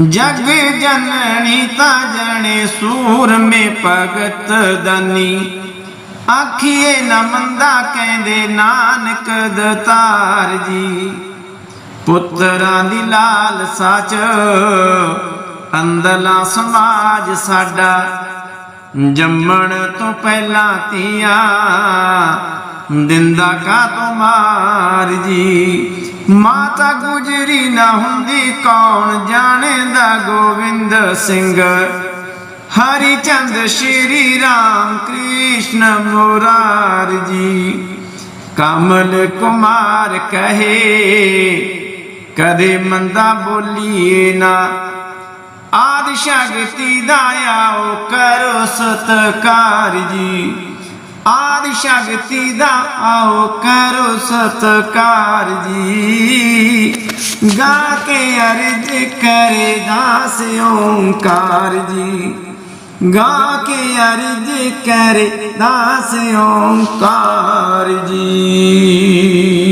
ਜਗ ਜਨਨੀ ਤਾਂ ਜਣੇ ਸੂਰ ਮੇ ਭਗਤ ਦਨੀ। ਆਖੀਏ ਨਾ ਮੰਦਾ ਕਹਿੰਦੇ ਨਾਨਕ ਦਤਾਰ ਜੀ। ਪੁੱਤਰਾਂ ਦੀ ਲਾਲ ਸੱਚ ਅੰਦਲਾ ਸਮਾਜ ਸਾਡਾ। ਜੰਮਣ ਤੋਂ ਪਹਿਲਾਂ ਤੀਆਂ ਦਿੰਦਾ ਕਾ ਤੁਮਾਰ ਜੀ? ਮਾਤਾ ਗੁਜਰੀ ਨਾ ਹੁੰਦੀ, ਕੌਣ ਜਾਣਦਾ? ਗੋਬਿੰਦ ਸਿੰਘ ਹਰੀ ਚੰਦ ਸ਼੍ਰੀ ਰਾਮ ਕ੍ਰਿਸ਼ਨ ਮੁਰਾਰ ਜੀ। ਕਮਲ ਕੁਮਾਰ ਕਹੇ, ਕਦੇ ਮੰਦਾ ਬੋਲੀਏ ਨਾ। ਆਦਿ ਸ਼ਕਤੀ ਦਾ ਆਓ ਕਰੋ ਸਤਕਾਰ ਜੀ। ਆਦਿ ਸ਼ਕਤੀ ਦਾ ਆਓ ਕਰੋ ਸਤਕਾਰ ਜੀ। ਗਾ ਕੇ ਅਰਜ ਕਰੇ ਦਾਸ ਓੰਕਾਰ ਜੀ। ਗਾ ਕੇ ਅਰਜ ਕਰੇ ਦਾਸ ਓੰਕਾਰ ਜੀ।